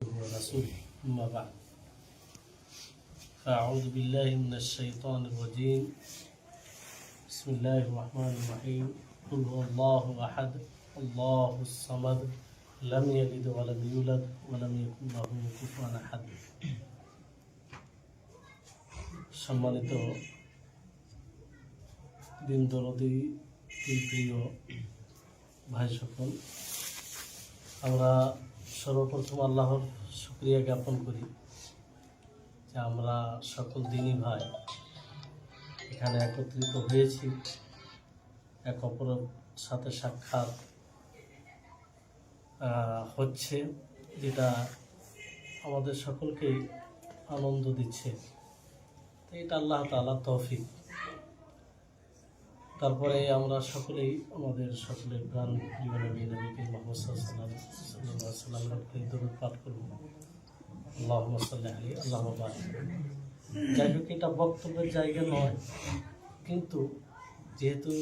ورسوله أما بعد فأعوذ بالله من الشيطان الرجيم بسم الله الرحمن الرحيم قل هو الله أحد الله الصمد لم يلد ولم يولد ولم يكن له كفوا أحد সম্মানিত দিন দরদি প্রিয় ভাই সকল আমরা সর্বপ্রথম আল্লাহর শুক্রিয়া জ্ঞাপন করি যে আমরা সকল দিনই ভাই এখানে একত্রিত হয়েছি, এক অপরের সাথে সাক্ষাৎ হচ্ছে, যেটা আমাদের সকলকেই আনন্দ দিচ্ছে। এটা আল্লাহ তালা তৌফিক। তারপরে আমরা সকলেই আমাদের সকলের প্রাণ জীবনে পাঠ করব আল্লাহ আল্লাহ যাই হোক, এটা বক্তব্যের জায়গা নয়, কিন্তু যেহেতু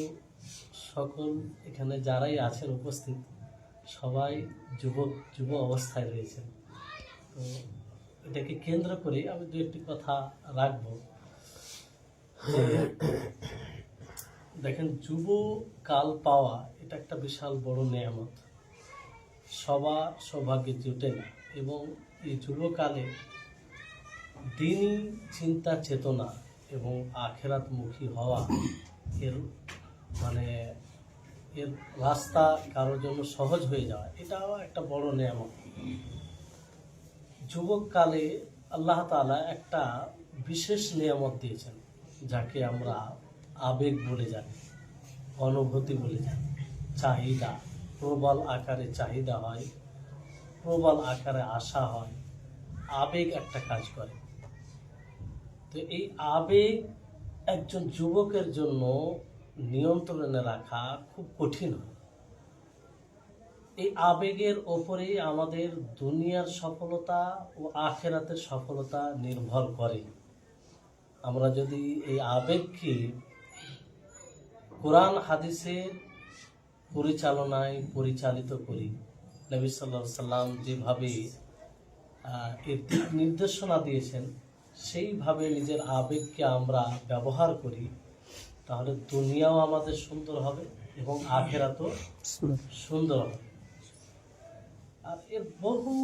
সকল এখানে যারাই আছেন উপস্থিত, সবাই যুবক, যুব অবস্থায় রয়েছেন। তো এটাকে কেন্দ্র করে আমি দু একটি কথা রাখব। দেখেন যুব কাল পাওয়া এটা একটা বিশাল বড় নেয়ামত। সবার সৌভাগ্যে জুটে না। এবং এই যুবকালে দিনই চিন্তা, চেতনা এবং আখেরাতমুখী হওয়া এর মানে এর রাস্তা কারোর জন্য সহজ হয়ে যাওয়া, এটাও একটা বড় নেয়ামত। যুবককালে আল্লাহ তাআলা একটা বিশেষ নিয়ামত দিয়েছেন, যাকে আমরা আবেগ বলে জানি, অনুভূতি বলে জানি। চাহিদা, প্রবল আকারে চাহিদা হয়, প্রবল আকারে আশা হয়, আবেগ একটা কাজ করে। তো এই আবেগ একজন যুবকের জন্য নিয়ন্ত্রণে রাখা খুব কঠিন হয়। এই আবেগের ওপরে আমাদের দুনিয়ার সফলতা ও আখেরাতের সফলতা নির্ভর করে। আমরা যদি এই আবেগকে কোরআন, হাদিসের পরিচালনায় পরিচালিত করি। নবী সাল্লাহ সাল্লাম যেভাবে এর দিক নির্দেশনা দিয়েছেন, সেইভাবে নিজের আবেগকে আমরা ব্যবহার করি, তাহলে দুনিয়াও আমাদের সুন্দর হবে এবং আখেরাতও সুন্দর হবে। আর এর বহু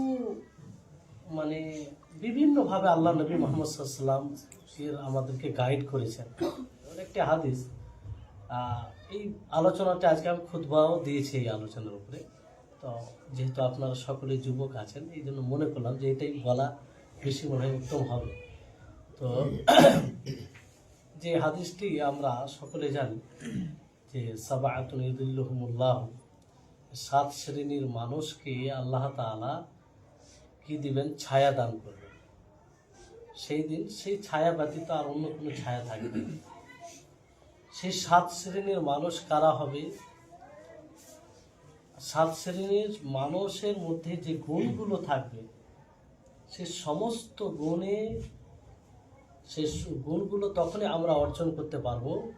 মানে বিভিন্নভাবে আল্লাহ নবী মোহাম্মদ সাল্লাম এর আমাদেরকে গাইড করেছেন। একটি হাদিস এই আলোচনাটা আজকে আমি খুদবাও দিয়েছি এই আলোচনার উপরে। তো যেহেতু আপনারা সকলে যুবক আছেন, এই জন্য মনে করলাম যে এটাই বলা বেশি মনে হয় উত্তম হবে। তো যে হাদিসটি আমরা সকলে জানি যে, সাবাআতুন ইদুল্লাহুমুল্লাহ সাত শ্রেণির মানুষকে আল্লাহ তাআলা কি দিবেন? ছায়া দান করবেন। সেই দিন সেই ছায়া ব্যতীত আর অন্য কোনো ছায়া থাকবে না। সেই সাত শ্রেণির মানুষ কারা হবে? সাত শ্রেণির মানুষের মধ্যে যে গুণগুলো থাকবে, সে সমস্ত গুণে, সে গুণগুলো তখনই আমরা অর্জন করতে পারব,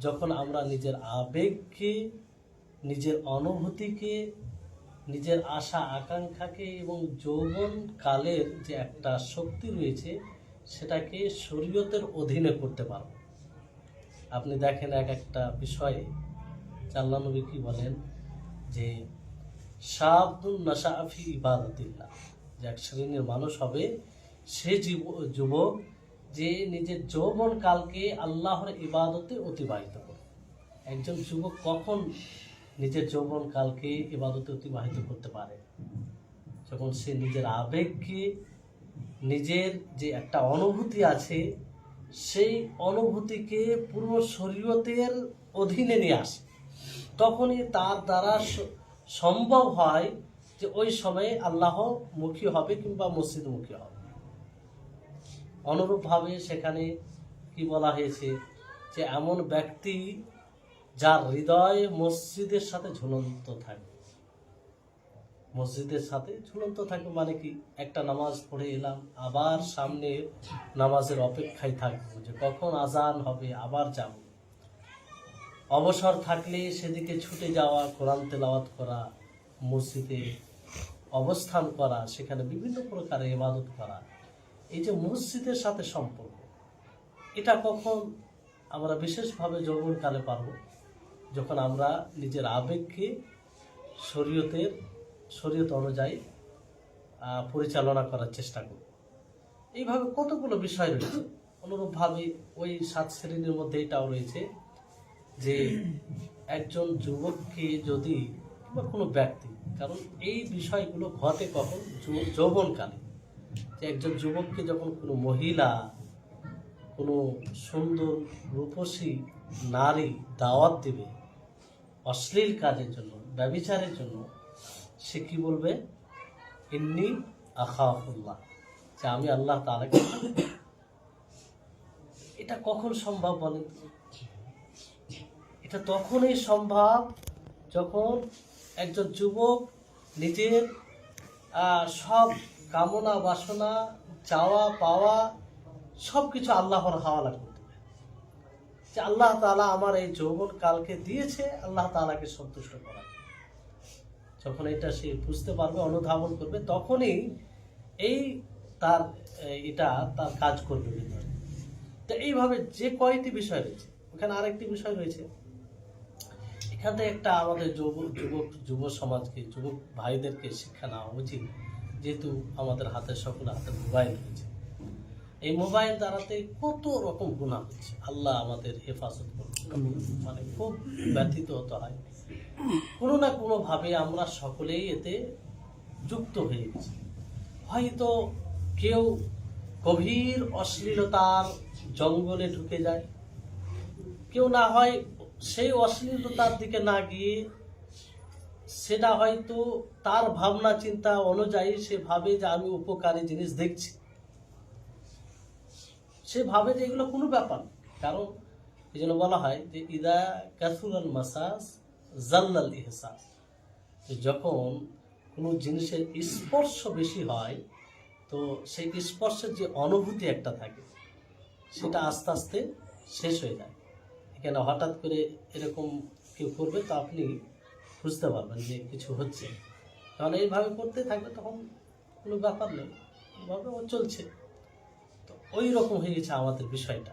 যখন আমরা নিজের আবেগকে, নিজের অনুভূতিকে, নিজের আশা আকাঙ্ক্ষাকে এবং যৌবন কালের যে একটা শক্তি রয়েছে, সেটাকে শরীয়তের অধীনে করতে পারব। আপনি দেখেন এক একটা বিষয়ে আল্লাহ নবী কি বলেন? যে শাহাবুল নাশাফি ইবাদতিল্লাহ। যে এক শ্রেণির মানুষ হবে, সে যুবক, যে নিজের যৌবন কালকে আল্লাহর ইবাদতে অতিবাহিত করে একজন যুবক কখন নিজের যৌবন কালকে ইবাদতে অতিবাহিত করতে পারে? যখন সে নিজের আবেগকে, নিজের যে একটা অনুভূতি আছে সেই অনুভূতিকে পুরো শরীয়তের অধীনে নিয়ে আসে। তখনই তার দ্বারা সম্ভব হয় যে ওই সময়ে আল্লাহ মুখী হবে কিংবা মসজিদ মুখী হবে। অনুরূপভাবে সেখানে কি বলা হয়েছে যে এমন ব্যক্তি যার হৃদয় মসজিদের সাথে ঝুলন্ত থাকে। মসজিদের সাথে ঝুলন্ত থাকবে মানে কি? একটা নামাজ পড়ে এলাম, আবার সামনে নামাজের অপেক্ষায় থাকব যে কখন আজান হবে, আবার যাব। অবসর থাকলে সেদিকে ছুটে যাওয়া, কোরআন তেলাওয়াত করা, মসজিদে অবস্থান করা, সেখানে বিভিন্ন প্রকারে ইবাদত করা, এই যে মসজিদের সাথে সম্পর্ক, এটা কখন আমরা বিশেষভাবে যৌবনকালে পারব? যখন আমরা নিজের আবেগকে, শরীয়তের শরীয়ত অনুযায়ী পরিচালনা করার চেষ্টা করব। এইভাবে কতগুলো বিষয় রয়েছে? অনুরূপভাবে ওই সাত শ্রেণির মধ্যে এটাও রয়েছে যে একজন যুবককে যদি বা কোনো ব্যক্তি, কারণ এই বিষয়গুলো ঘটে কখন? যৌবনকালে। যে একজন যুবককে যখন কোনো মহিলা, কোনো সুন্দর রূপসী নারী দাওয়াত দেবে, অশ্লীল কাজের জন্য, ব্যবিচারের জন্য সে কি বলবে? ইন্নি আখাফুল্লাহ। যে আমি আল্লাহ তালাকে এটা কখন সম্ভব বলেন? এটা তখনই সম্ভব যখন একজন যুবক নিজের সব কামনা, বাসনা চাওয়া পাওয়া সব কিছু আল্লাহর হাওয়ালা করতে যে আল্লাহ তাআলা আমার এই যৌবন কালকে দিয়েছে, আল্লাহ তাআলাকে সন্তুষ্ট করা যখন এটা সে বুঝতে পারবে অনুধাবন করবে তখনই এই তার এটা তার কাজ করবে ভিতরে। তো এইভাবে যে কয়টি বিষয় রয়েছে ওখানে আরেকটি বিষয় রয়েছে। এখান একটা আমাদের যুবক যুবক যুব সমাজকে যুবক ভাইদেরকে শিক্ষা নেওয়া উচিত যেহেতু আমাদের হাতে সকলের হাতে মোবাইল রয়েছে। এই মোবাইল দ্বারাতে কত রকম গুণা হচ্ছে আল্লাহ আমাদের হেফাজত করুন। মানে খুব ব্যথিত হতে হয়। কোনো না কোনোভাবে আমরা সকলেই এতে যুক্ত হয়ে গেছি হয়তো কেউ গভীর অশ্লীলতার জঙ্গলে ঢুকে যায়। কেউ না হয় সেই অশ্লীলতার দিকে না গিয়ে সেটা হয়তো তার ভাবনা চিন্তা অনুযায়ী সে ভাবে যে আমি উপকারী জিনিস দেখছি। সে ভাবে যে এগুলো কোনো ব্যাপার কারণ এই জন্য বলা হয় যে, ইদা কাসুরাল মাসাস জাল্লাল ইহসাস যখন কোনো জিনিসের স্পর্শ বেশি হয়, তো সেই স্পর্শের যে অনুভূতি একটা থাকে, সেটা আস্তে আস্তে শেষ হয়ে যায়। এখানে হঠাৎ করে এরকম কেউ করবে, তো আপনি বুঝতে পারবেন যে কিছু হচ্ছে। কারণ এইভাবে করতে থাকবে তখন কোনো ব্যাপার নেই এভাবে ও চলছে। তো ওই রকম হয়ে গেছে আমাদের বিষয়টা।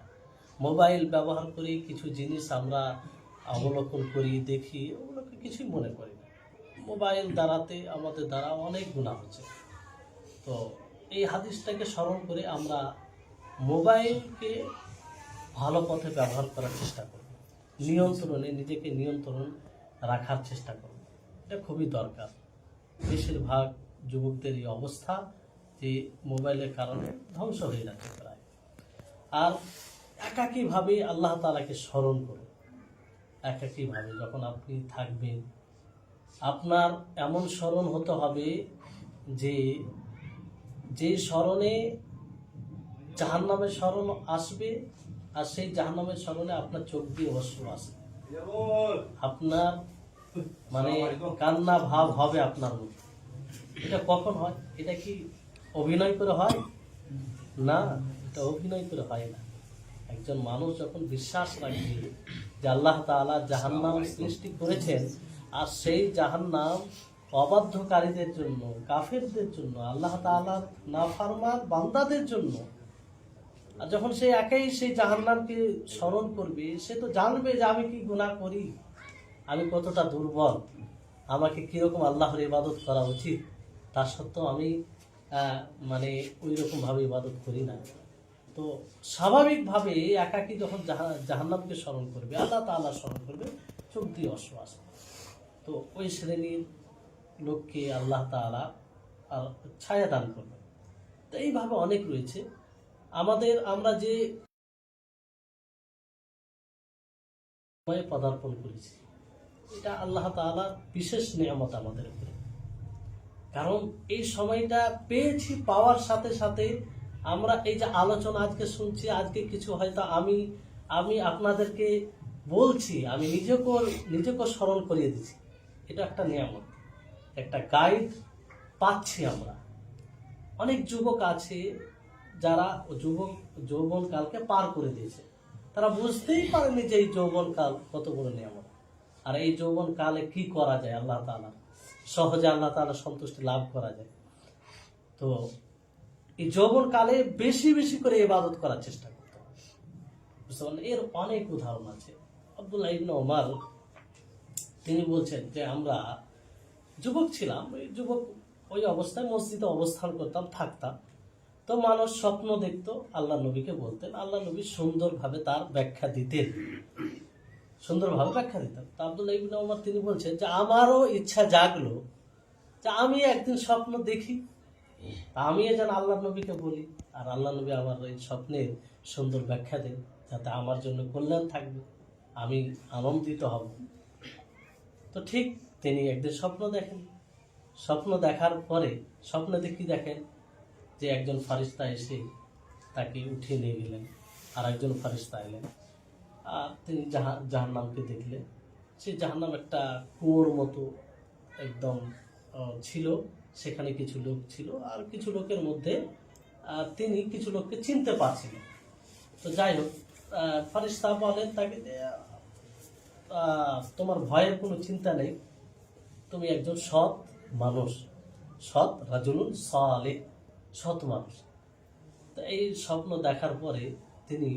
মোবাইল ব্যবহার করে কিছু জিনিস আমরা অবলোকন করি, দেখি, ওগুলোকে কিছুই মনে করি না। মোবাইল দ্বারাতে আমাদের দ্বারা অনেক গুণা হচ্ছে। তো এই হাদিসটাকে স্মরণ করে আমরা মোবাইলকে ভালো পথে ব্যবহার করার চেষ্টা করব। নিয়ন্ত্রণে, নিজেকে নিয়ন্ত্রণ রাখার চেষ্টা করব। এটা খুবই দরকার। বেশিরভাগ যুবকদের এই অবস্থা যে মোবাইলের কারণে ধ্বংস হয়ে যাচ্ছে প্রায়। আর একাকীভাবে আল্লাহ তালাকে স্মরণ করুন একাকীভাবে যখন আপনি থাকবেন আপনার এমন স্মরণ হতে হবে যে যে স্মরণে জাহান্নামের স্মরণ আসবে আর সেই জাহান্নামের স্মরণে আপনার চোখ দিয়ে অশ্রু আসবে। আপনার মানে কান্না ভাব হবে আপনার মধ্যে। এটা কখন হয়? এটা কি অভিনয় করে হয়? না এটা অভিনয় করে হয় না। একজন মানুষ যখন বিশ্বাস রাখবে যে আল্লাহ তাআলা জাহান্নাম সৃষ্টি করেছেন আর সেই জাহান্নাম অবাধ্যকারীদের জন্য কাফেরদের জন্য আল্লাহ তাআলার নাফারমান বান্দাদের জন্য। আর যখন সে একাই সেই জাহান্নামকে স্মরণ করবে সে তো জানবে যে আমি কি গুনাহ করি আমি কতটা দুর্বল আমাকে কীরকম আল্লাহর ইবাদত করা উচিত। তা সত্ত্বেও আমি মানে ওই রকমভাবে ইবাদত করি না। তো স্বাভাবিকভাবে একাকি যখন জাহা- জাহান্নামকে স্মরণ করবে, আল্লাহ তাআলা স্মরণ করবে, চোখ দিয়ে অশ্রু আসবে তো ওই শ্রেণির লোককে আল্লাহ আর ছায়া দান করবে। তো এইভাবে অনেক রয়েছে। আমাদের, আমরা যে সময়ে পদার্পণ করেছি, এটা আল্লাহ তাআলার বিশেষ নিয়ামত আমাদের উপরে। কারণ এই সময়টা পেয়েছি পাওয়ার সাথে সাথে আমরা এই যে আলোচনা আজকে শুনছি, আজকে কিছু হয়তো আমি আমি আপনাদেরকে বলছি, আমি নিজেকেও নিজেকেও স্মরণ করিয়ে দিচ্ছি। এটা একটা নিয়ামত, একটা গাইড পাচ্ছি আমরা। অনেক যুবক আছে যারা যুবক, যৌবনকালকে পার করে দিয়েছে। তারা বুঝতেই পারেনি যে এই যৌবনকাল কত বড় নিয়ামত। আর এই যৌবনকালে কি করা যায়, আল্লাহ তাআলা? সহজে আল্লাহ তাআলা সন্তুষ্টি লাভ করা যায়। তো এই যৌবন কালে বেশি বেশি করে ইবাদত করার চেষ্টা করতে বুঝতে এর অনেক উদাহরণ আছে। আব্দুল্লাহ ইবনে তিনি বলছেন যে, আমরা যুবক ছিলাম যুবক ওই অবস্থায় মসজিদে অবস্থান করতাম, থাকতাম। তো মানুষ স্বপ্ন দেখত আল্লাহ নবীকে বলতেন, আল্লাহ নবী সুন্দরভাবে তার ব্যাখ্যা দিতেন। সুন্দরভাবে ব্যাখ্যা দিতেন। তো আব্দুল্লাহ ইবনে ওমর, তিনি বলছেন যে, আমারও ইচ্ছা জাগলো যে, আমি একদিন স্বপ্ন দেখি। তা আমি যেন আল্লাহ নবীকে বলি, আর আল্লাহ নবী আমার এই স্বপ্নের সুন্দর ব্যাখ্যা দেন, যাতে আমার জন্য কল্যাণ থাকবে। আমি আনন্দিত হব। তো ঠিক তিনি একদিন স্বপ্ন দেখেন। স্বপ্ন দেখার পরে স্বপ্নেতে কি দেখেন? যে একজন ফারিস্তা এসে তাকে উঠিয়ে নিয়ে গেলেন আর একজন ফারিস্তা এলেন। আর তিনি জাহা, জাহান্নামকে দেখলেন। সেই জাহান্নাম একটা কুয়োর মতো একদম ছিল। সেখানে কিছু লোক ছিল আর কিছু লোকের মধ্যে তিনি কিছু লোককে চিনতে পারছিলেন। তো যাই হোক ফারিস্তা বলেন তাকে তোমার ভয়ের কোনো চিন্তা নেই। তুমি একজন সৎ মানুষ। সৎ রাজুলুন সালে সৎ মানুষ। তো এই স্বপ্ন দেখার পরে তিনি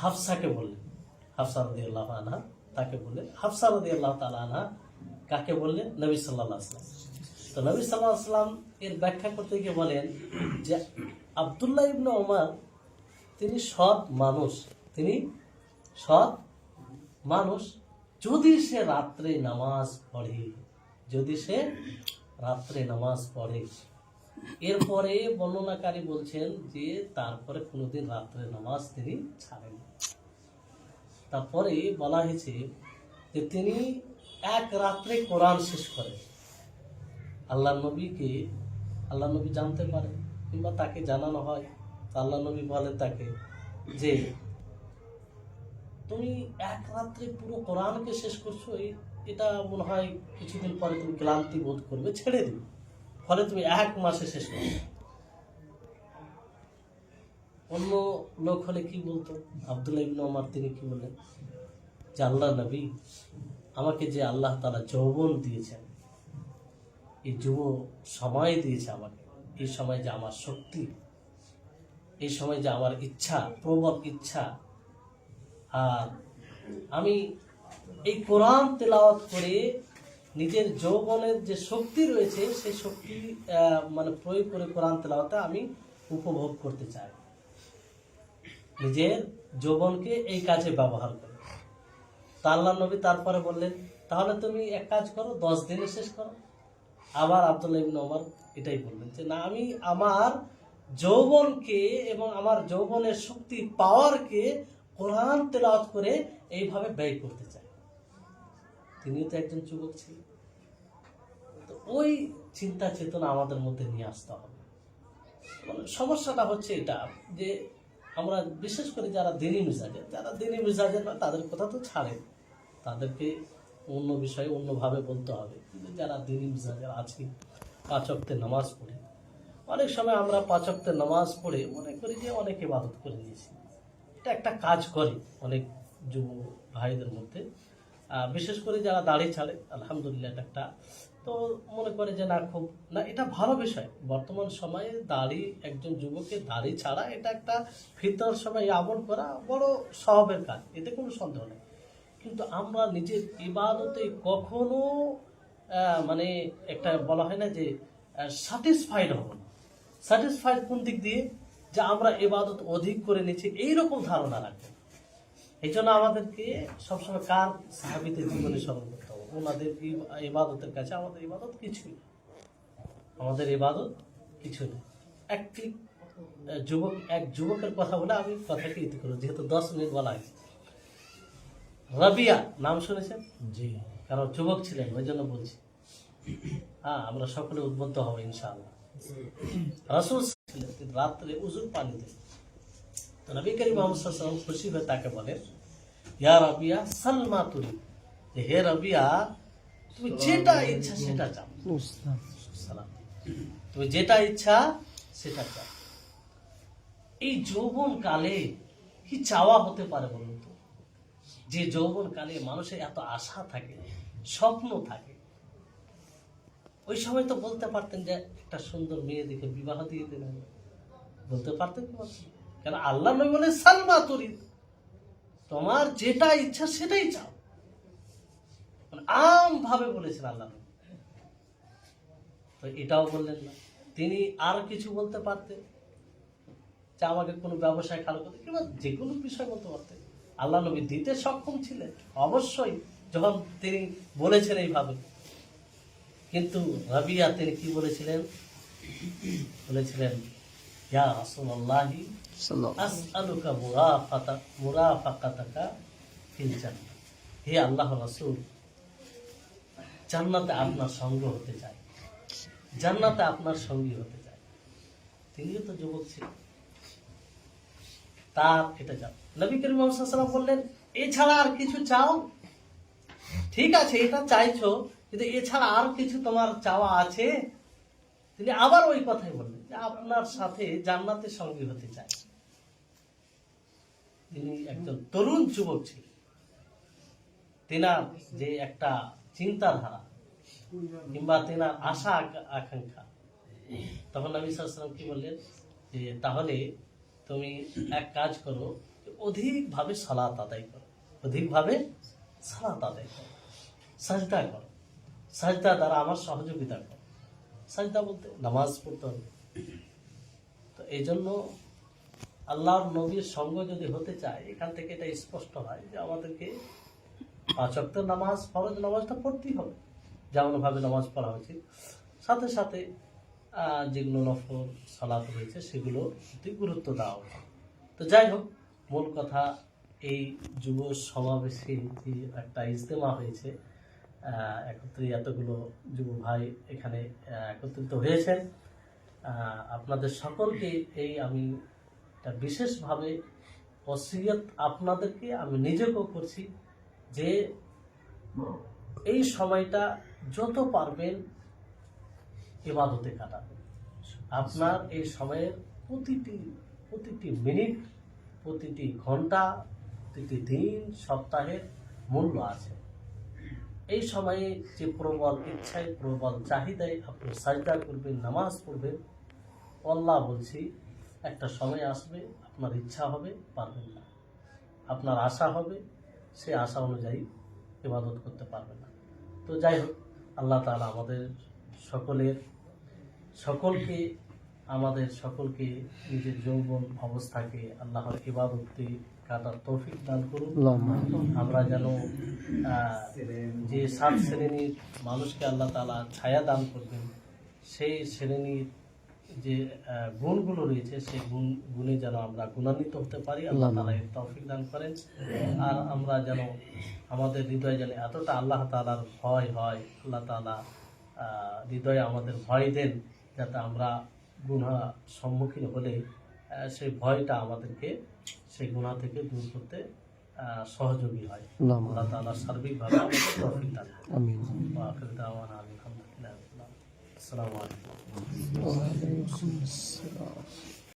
হাফসাকে বললেন। হাফসা রদি আল্লাহ আনহা তাকে বললেন, হাফসা রদি আল্লাহ তালা আনহা কাকে বললেন? নবী সাল্লাহ আসলাম তো নবী সাল্লাহ আসলাম এর ব্যাখ্যা করতে গিয়ে বলেন যে আবদুল্লাহ ইবনে ওমর তিনি সৎ মানুষ। তিনি সৎ মানুষ। যদি সে রাত্রে নামাজ পড়ে, যদি সে রাত্রে নামাজ পড়ে। এরপরে বর্ণনাকারী বলছেন যে তারপরে কোনোদিন রাত্রে নামাজ তিনি ছাড়েন তারপরে বলা হয়েছে যে তিনি এক রাত্রে কোরআন শেষ করে। আল্লাহ নবীকে আল্লাহ নবী জানতে পারে, কিংবা তাকে জানানো হয়। আল্লাহ নবী বলে তাকে যে, তুমি এক রাত্রে পুরো কোরআনকে শেষ করছ এটা মনে হয় কিছুদিন পরে তুমি ক্লান্তি বোধ করবে, ছেড়ে দিবে। ফলে তুমি এক মাসে শেষ করবে। অন্য লোক হলে কি বলতো? আবদুল্লাহ ইবনে তিনি কি বললেন? যে আল্লাহ নবী আমাকে যে আল্লাহ তাআলা যৌবন দিয়েছেন, এই যুব সময় দিয়েছে আমাকে। এই সময় যে আমার শক্তি, এই সময় যে আমার ইচ্ছা, প্রবল ইচ্ছা। আর আমি এই কোরআন তেলাওয়াত করে নিজের যৌবনের যে শক্তি রয়েছে, সেই শক্তি মানে প্রয়োগ করে কোরআন তেলাওয়াতে আমি উপভোগ করতে চাই। নিজের যৌবনকে এই কাজে ব্যবহার করে। তা আল্লাহ নবী, তারপরে বললেন, তাহলে তুমি এক কাজ করো, দশ দিনে শেষ করো। আবার আব্দুল্লাহ ইবিন ওমর এটাই বললেন যে, না, আমি আমার যৌবনকে এবং আমার যৌবনের শক্তি পাওয়ারকে কোরআন তেলাওয়াত করে এইভাবে ব্যয় করতে চাই। তিনিও তো একজন যুবক ছিলেন। তো ওই চিন্তা চেতনা আমাদের মধ্যে নিয়ে আসতে হবে। মানে সমস্যাটা হচ্ছে এটা যে আমরা বিশেষ করে যারা দিনী মিজাজের যারা দিনী মিজাজের না তাদের কথা তো ছাড়ে, তাদেরকে অন্য বিষয়ে অন্যভাবে বলতে হবে। কিন্তু যারা দিনী মিজাজের আছি পাঁচক্তের নামাজ পড়ে, অনেক সময় আমরা পাঁচক্তের নামাজ পড়ে মনে করি যে অনেক ইবাদত করে নিয়েছি। এটা একটা কাজ করে অনেক যুব ভাইদের মধ্যে। বিশেষ করে যারা দাড়ি ছাড়ে, আলহামদুলিল্লাহ এটা একটা তো মনে করে যে না, খুব না, এটা ভালো বিষয়। বর্তমান সময়ে দাড়ি, একজন যুবকের দাড়ি ছাড়া এটা একটা ফিতর সময় আমল করা বড় স্বভাবের কাজ, এতে কোনো সন্দেহ নেই। কিন্তু আমরা নিজের ইবাদতে কখনো মানে একটা বলা হয় না যে স্যাটিসফাইড হব না। স্যাটিসফাইড কোন দিক দিয়ে? যে আমরা ইবাদত অধিক করে নিচ্ছি, এইরকম ধারণা রাখবেন। এই জন্য আমাদেরকে সবসময় কার সাহাবিতে জীবনে স্মরণ করতে ওনাদের ইবাদতের কাছে আমাদের ইবাদত কিছুই। আমাদের ইবাদত কিছু নেই। একটি যুবক এক যুবকের কথা বলে আমি কথাকে ইতি করব যেহেতু দশ মিনিট বলা হয়েছে। রাবিয়া নাম শুনেছেন? জি। কারণ যুবক ছিলেন ওই জন্য বলছি। হ্যাঁ আমরা সকলে উদ্বুদ্ধ হব ইনশাআল্লাহ। রাসুল ছিলেন তিনি রাত্রে উজুর পানিতে তো নবী করিম মোহাম্মদ খুশি হয়ে তাকে বলেন ইয়া রাবিয়া সালমা তুলি যে হে রাবিয়া তুমি যেটা ইচ্ছা সেটা চাও তুমি যেটা ইচ্ছা সেটা চাও এই যৌবন কালে কি চাওয়া হতে পারে বলুন তো? যে যৌবন কালে মানুষের এত আশা থাকে, স্বপ্ন থাকে, ওই সময় তো বলতে পারতেন যে একটা সুন্দর মেয়ে দেখে বিবাহ দিয়ে দিলেন। বলতে পারতেন কেন আল্লাহ নবী বলে সালমা তরিদ, তোমার যেটা ইচ্ছা সেটাই চাও। মানে আম ভাবে বলেছেন আল্লাহ। তো এটাও বললেন না। তিনি আর কিছু বলতে পারতেন? যে আমাকে কোনো ব্যবসায় খালো করতে কিংবা যে কোনো বিষয় বলতে পারতেন? আল্লাহ নবী দিতে সক্ষম ছিলেন অবশ্যই যখন তিনি বলেছেন এইভাবে। কিন্তু রাবিয়া তিনি কি বলেছিলেন? বলেছিলেন ইয়া রাসূলুল্লাহি আসআলুকা মুরাফাতা মুরাফাকাতাকা ফিল জান্নাহ। হে আল্লাহ রাসূল জান্নাতে আপনার সঙ্গ হতে চাই জান্নাতে আপনার সঙ্গী হতে চাই তিনিও তো যুবক ছিলেন তার এটা চাও নবী করিম সাল্লাল্লাহু বললেন, এছাড়া আর কিছু চাও? ঠিক আছে, এটা চাইছো, কিন্তু এছাড়া আর কিছু তোমার চাওয়া আছে? তিনি আবার ওই কথাই বললেন যে, আপনার সাথে জান্নাতে সঙ্গী হতে চাই। তিনি একজন তরুণ যুবক ছিলেন। তেনার যে একটা চিন্তাধারা কিংবা তেনার আশা আকা- আকাঙ্ক্ষা। তখন নবী সাল্লাম কি বললেন যে, তাহলে তুমি এক কাজ করো অধিকভাবে সালাত আদায় করো। অধিকভাবে সালাত আদায় করো। সাজদা করো। সাজদা দ্বারা আমার সহযোগিতা করো। সাজদা বলতে নামাজ পড়তে হবে। তো এই জন্য আল্লাহর নবীর সঙ্গ যদি হতে চায়, এখান থেকে এটা স্পষ্ট হয় যে, আমাদেরকে পাঁচ ওয়াক্ত নামাজ, ফরজ নামাজটা পড়তেই হবে। যেমনভাবে নামাজ পড়া উচিত সাথে সাথে যেগুলো নফল, সালাত রয়েছে, সেগুলো প্রতি গুরুত্ব দেওয়া তো যাই হোক, মূল কথা, এই যুব সমাবেশে যে একটা ইজতেমা হয়েছে একত্রে এতগুলো যুব ভাই এখানে একত্রিত হয়েছেন। আপনাদের সকলকে এই আমি একটা বিশেষভাবে ওসিয়ত আপনাদেরকে আমি নিজেকেও করছি। যে এই সময়টা যত পারবেন ইবাদতে কাটাবেন। আপনার এই সময়ের প্রতিটি প্রতিটি মিনিট, প্রতিটি ঘণ্টা, প্রতিটি দিন, সপ্তাহের মূল্য আছে। এই সময়ে যে প্রবল ইচ্ছায়, প্রবল চাহিদায় আপনি সাজদা করবেন, নামাজ পড়বেন, আল্লাহ বলছি, একটা সময় আসবে, আপনার ইচ্ছা হবে, পারবেন না। আপনার আশা হবে সে আশা অনুযায়ী ইবাদত করতে পারবে না। তো যাই হোক আল্লাহ তাআলা আমাদের সকলের সকলকে আমাদের সকলকে নিজের যৌবন অবস্থাকে আল্লাহর ইবাদতে কাটার তৌফিক দান করুন। আমরা যেন যে সাত শ্রেণির মানুষকে আল্লাহ তাআলা ছায়া দান করবেন সেই শ্রেণির যে গুণগুলো রয়েছে সেই গুণ গুণে যেন আমরা গুণান্বিত হতে পারি আল্লাহ তাআলা এর তৌফিক দান করেন। আর আমরা যেন আমাদের হৃদয় যেন এতটা আল্লাহ তালার ভয় হয় আল্লাহ আহ, হৃদয়ে আমাদের ভয় দেন যাতে আমরা গুণা সম্মুখীন হলে সেই ভয়টা আমাদেরকে সেই গুণা থেকে দূর করতে সহযোগী হয়। আল্লাহ। তাআলা সার্বিকভাবে তৌফিক দান করুন। আসসালামু আলাইকুম